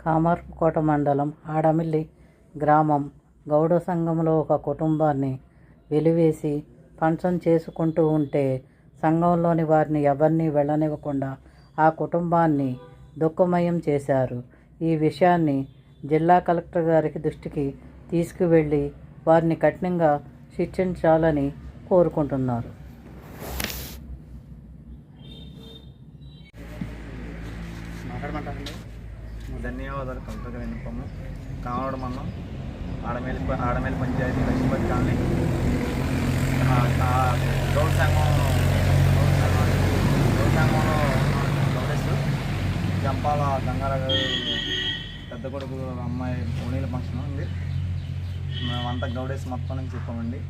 కామార్పుకోట మండలం ఆడమిల్లి గ్రామం. గౌడ సంఘంలో ఒక కుటుంబాన్ని వెలివేసి పంచం చేసుకుంటూ ఉంటే సంఘంలోని వారిని ఎవరిని వెళ్ళనివ్వకుండా ఆ కుటుంబాన్ని దుఃఖమయం చేశారు. ఈ విషయాన్ని జిల్లా కలెక్టర్ గారికి దృష్టికి తీసుకువెళ్ళి వారిని కఠినంగా శిక్షించాలని కోరుకుంటున్నారు. ధన్యవాదాలు కలెక్టర్ గారి విన్నపము. కామరాడు ఆడమేలి ఆడమేలి పంచాయతీ లక్ష్మీపతి కాలనీ. ఆ, గౌడ్ సంఘం గౌడ్ సంఘం సంఘంలో గౌడెస్ జంపాల గంగారావు గారు పెద్ద కొడుకు అమ్మాయి ఓనీల ఫంక్షన్ ఉంది. మేమంతా గౌడెస్ మొత్తం నుంచి చెప్పామండి.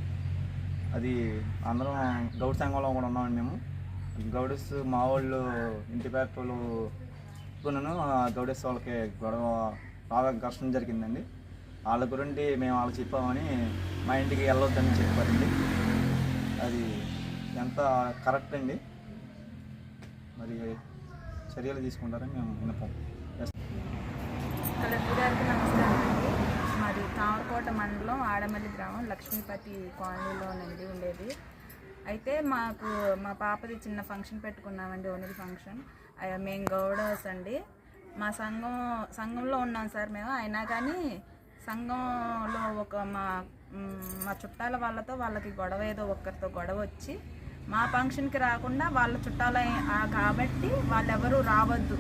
అది అందరం గౌడ్ సంఘంలో కూడా ఉన్నామండి మేము. గౌడేస్ మా వాళ్ళు ఇంటి పేరు చెప్పుకున్నాను. గౌడెస్ వాళ్ళకి గొడవ బాగా కష్టం జరిగిందండి. వాళ్ళ గురించి మేము వాళ్ళకి చెప్పామని మా ఇంటికి వెళ్ళొద్దని చెప్పారండి. అది ఎంత కరెక్ట్ అండి? మరి చర్యలు తీసుకుంటారని మేము వినపం కలెక్టర్ గారికి నమస్కారం అండి. మాది కామకోట మండలం ఆడమల్లి గ్రామం లక్ష్మీపతి కాలనీలోనండి ఉండేది. అయితే మాకు మా పాపది చిన్న ఫంక్షన్ పెట్టుకున్నామండి ఓనర్ ఫంక్షన్. మేము గౌడస్ అండి. మా సంఘం సంఘంలో ఉన్నాం సార్ మేము. అయినా కానీ సంఘంలో ఒక మా మా చుట్టాల వాళ్ళతో వాళ్ళకి గొడవ ఏదో ఒక్కరితో గొడవ వచ్చి మా ఫంక్షన్కి రాకుండా వాళ్ళ చుట్టాల కాబట్టి వాళ్ళెవరూ రావద్దు.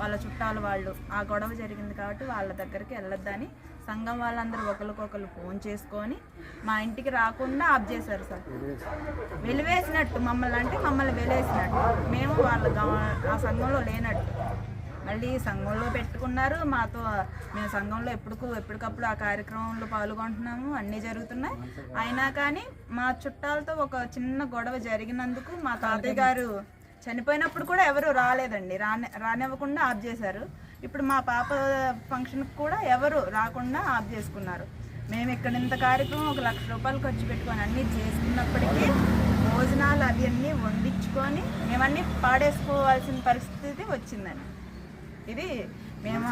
వాళ్ళ చుట్టాలు వాళ్ళు. ఆ గొడవ జరిగింది కాబట్టి వాళ్ళ దగ్గరికి వెళ్ళొద్దని సంఘం వాళ్ళందరూ ఒకరికొకరు ఫోన్ చేసుకొని మా ఇంటికి రాకుండా ఆఫ్ చేశారు సార్. వెలివేసినట్టు మమ్మల్ని అంటే మమ్మల్ని వెలేసినట్టు మేము వాళ్ళ ఆ సంఘంలో లేనట్టు. మళ్ళీ సంఘంలో పెట్టుకున్నారు. మాతో మేము సంఘంలో ఎప్పుడు ఎప్పటికప్పుడు ఆ కార్యక్రమంలో పాల్గొంటున్నాము. అన్నీ జరుగుతున్నాయి. అయినా కానీ మా చుట్టాలతో ఒక చిన్న గొడవ జరిగినందుకు మా తాతయ్య గారు చనిపోయినప్పుడు కూడా ఎవరు రాలేదండి. రాని రానివ్వకుండా ఆఫ్ చేశారు. ఇప్పుడు మా పాప ఫంక్షన్కి కూడా ఎవరు రాకుండా ఆఫ్ చేసుకున్నారు. మేము ఇక్కడ ఇంత కార్యక్రమం ఒక లక్ష రూపాయలు ఖర్చు పెట్టుకొని అన్నీ చేసుకున్నప్పటికీ భోజనాలు అవి అన్నీ వండించుకొని మేమన్నీ పాడేసుకోవాల్సిన పరిస్థితి వచ్చిందండి. ఇది మేము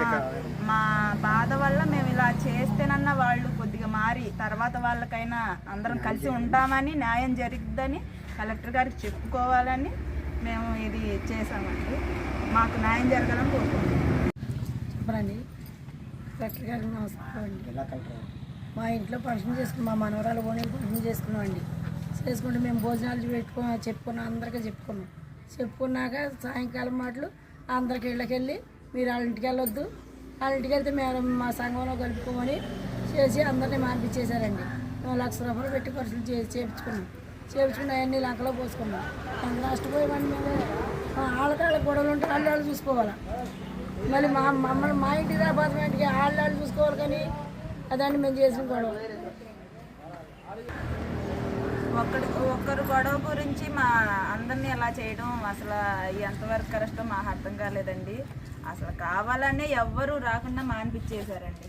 మా బాధ వల్ల మేము ఇలా చేస్తేనన్నా వాళ్ళు కొద్దిగా మారి తర్వాత వాళ్ళకైనా అందరం కలిసి ఉంటామని న్యాయం జరిగిద్దని కలెక్టర్ గారికి చెప్పుకోవాలని మేము ఇది చేసామండి మాకు న్యాయం జరగాలని కోరుకుంటున్నాం. చెప్పరండి కలెక్టర్ గారికి నమస్కారం అండి మా ఇంట్లో ఫంక్షన్ చేసుకున్నాం మా మనవరాలు పోనీ ఫంక్షన్ చేసుకున్నాం అండి చేసుకుంటే మేము భోజనాలు పెట్టుకో చెప్పుకున్నాం అందరికీ చెప్పుకున్నాం. చెప్పుకున్నాక సాయంకాలం మాటలు అందరికి ఇళ్ళకి వెళ్ళి మీరు వాళ్ళ ఇంటికి వెళ్ళొద్దు. వాళ్ళ ఇంటికి వెళ్తే మేము మా సంఘంలో కలుపుకోమని చేసి అందరినీ మార్పిచ్చేశారండి మేము లక్ష రూపాయలు పెట్టి ఖర్చులు చేసి చేయించుకున్నాం చేయించుకున్న అవన్నీ లంకలో పోసుకున్నాం. అంత నష్టపోయామని మేము వాళ్ళకాళ్ళ గొడవలు ఉంటే వాళ్ళు వాళ్ళు చూసుకోవాలా. మళ్ళీ మా మమ్మల్ని మా ఇంటికి రా ఇంటికి వాళ్ళు వాళ్ళు చూసుకోవాలి కానీ అదాన్ని మేము చేసిన గొడవ. ఒక్కడి ఒక్కరు గొడవ గురించి మా అందరినీ ఎలా చేయడం అసలు ఎంతవరకు కరెక్టో మాకు అర్థం కాలేదండి. అసలు కావాలనే ఎవ్వరూ రాకుండా మానిపించేశారండి.